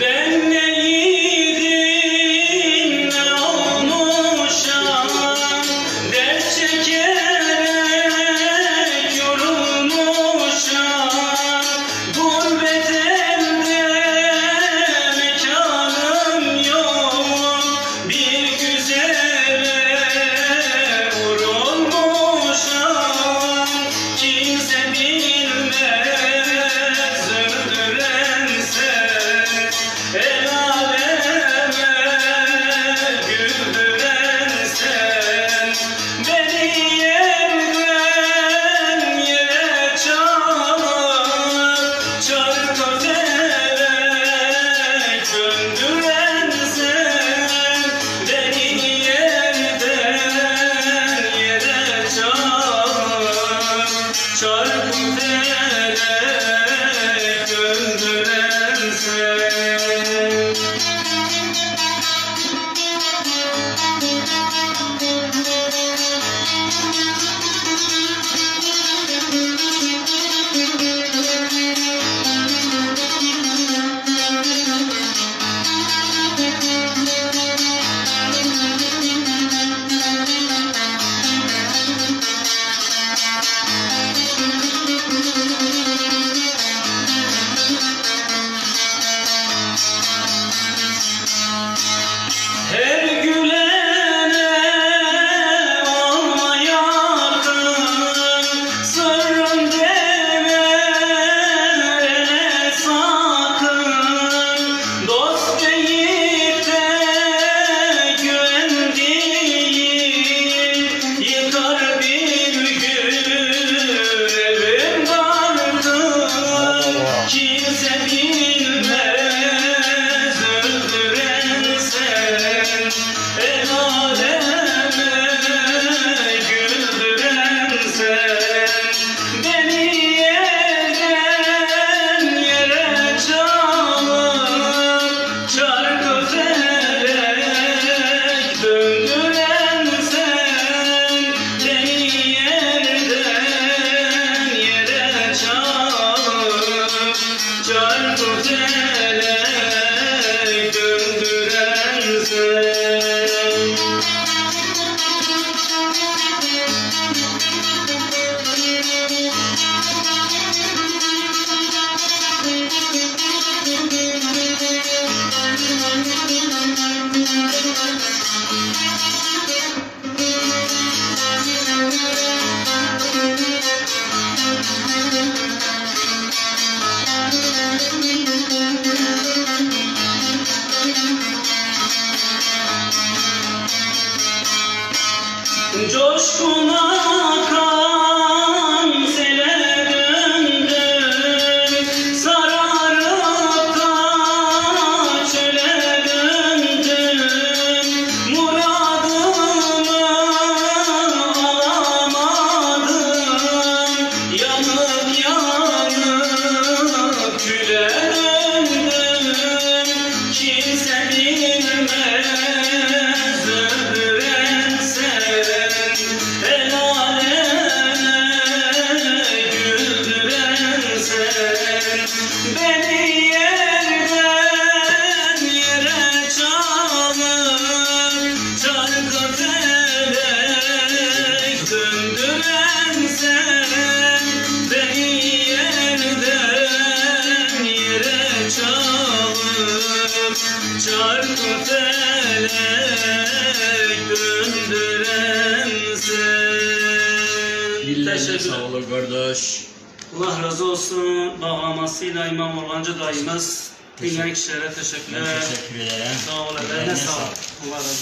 Ben Başına yerden kardeş. Allah razı olsun. Bağlamasıyla İmam Organcı dayımız. Teşekkür. Dünya teşekkürler. Teşekkür ederim. Sağ olun. Sağ olun. Allah razı olsun.